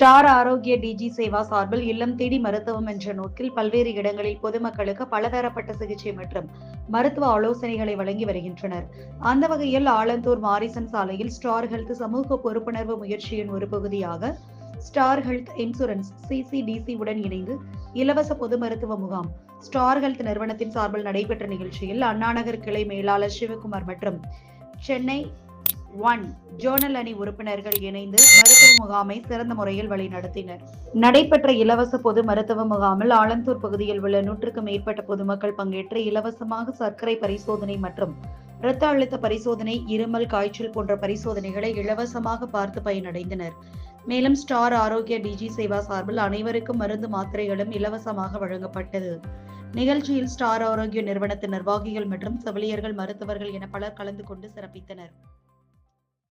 Star ஆரோக்கிய டிஜி சேவா சார்பில் இல்லம் தேடி மருத்துவம் என்ற நோக்கில் பல்வேறு இடங்களில் பொதுமக்களுக்கு பலதரப்பட்ட சிகிச்சை மற்றும் மருத்துவ ஆலோசனைகளை வழங்கி வருகின்றனர். அந்த வகையில் ஆலந்தூர் மாரிசன் சாலையில் ஸ்டார் ஹெல்த் சமூக பொறுப்புணர்வு முயற்சியின் ஒரு பகுதியாக ஸ்டார் ஹெல்த் இன்சூரன்ஸ் சிசிடிசி உடன் இணைந்து இலவச பொது மருத்துவ முகாம் ஸ்டார் ஹெல்த் நிறுவனத்தின் சார்பில் நடைபெற்ற நிகழ்ச்சியில் அண்ணாநகர் கிளை மேலாளர் சிவகுமார் மற்றும் சென்னை ஒன் ஜோனல் அணி உறுப்பினர்கள் இணைந்து மருத்துவ முகாமை சிறந்த முறையில் வழிநடத்தினர். நடைபெற்ற இலவச பொது மருத்துவ முகாமில் ஆலந்தூர் பகுதியில் உள்ள நூற்றுக்கும் மேற்பட்ட பொதுமக்கள் பங்கேற்று இலவசமாக சர்க்கரை பரிசோதனை மற்றும் இரத்த அழுத்த பரிசோதனை இருமல் காய்ச்சல் போன்ற பரிசோதனைகளை இலவசமாக பார்த்து பயனடைந்தனர். மேலும் ஸ்டார் ஆரோக்கிய டிஜி சேவா சார்பில் அனைவருக்கும் மருந்து மாத்திரைகளும் இலவசமாக வழங்கப்பட்டது. நிகழ்ச்சியில் ஸ்டார் ஆரோக்கிய நிறுவனத்தின் நிர்வாகிகள் மற்றும் செவிலியர்கள் மருத்துவர்கள் என பலர் கலந்து கொண்டு சிறப்பித்தனர்.